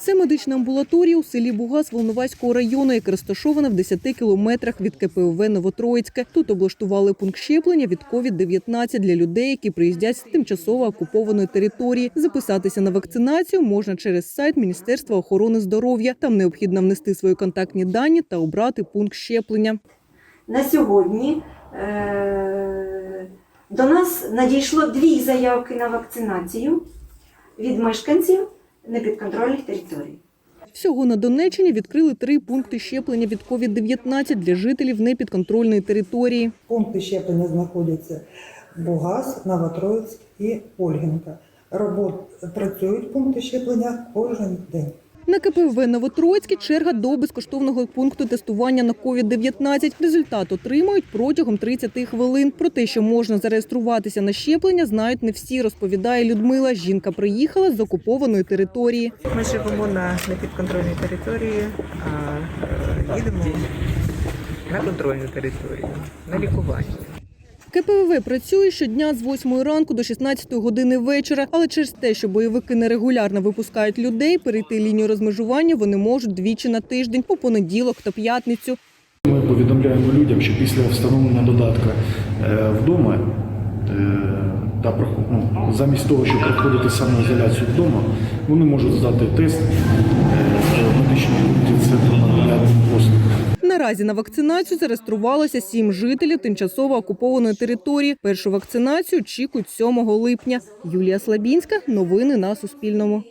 Це медична амбулаторія у селі Бугас Волноваського району, яка розташована в 10 кілометрах від КПУВ Новотроїцьке. Тут облаштували пункт щеплення від COVID-19 для людей, які приїздять з тимчасово окупованої території. Записатися на вакцинацію можна через сайт Міністерства охорони здоров'я. Там необхідно внести свої контактні дані та обрати пункт щеплення. На сьогодні е- до нас надійшло дві заявки на вакцинацію від мешканців непідконтрольних територій. Всього на Донеччині відкрили три пункти щеплення від COVID-19 для жителів непідконтрольної території. Пункти щеплення знаходяться Бугас, Новотроїцьк і Ольгінка. Робот працюють пункти щеплення кожен день. На КПВ Новотроїцьке черга до безкоштовного пункту тестування на COVID-19. Результат отримують протягом 30 хвилин. Про те, що можна зареєструватися на щеплення, знають не всі, розповідає Людмила. Жінка приїхала з окупованої території. Ми живемо на непідконтрольній території, а е, їдемо на контрольну територію, на лікування. КПВВ працює щодня з 8 ранку до 16 години вечора, але через те, що бойовики нерегулярно випускають людей, перейти лінію розмежування вони можуть двічі на тиждень по понеділок та п'ятницю. Ми повідомляємо людям, що після встановлення додатка е, вдома е, та ну, замість того, щоб проходити самоізоляцію вдома, вони можуть здати тест Наразі на вакцинацію зареєструвалося сім жителів тимчасово окупованої території. Першу вакцинацію очікують 7 липня. Юлія Слабінська. Новини на Суспільному.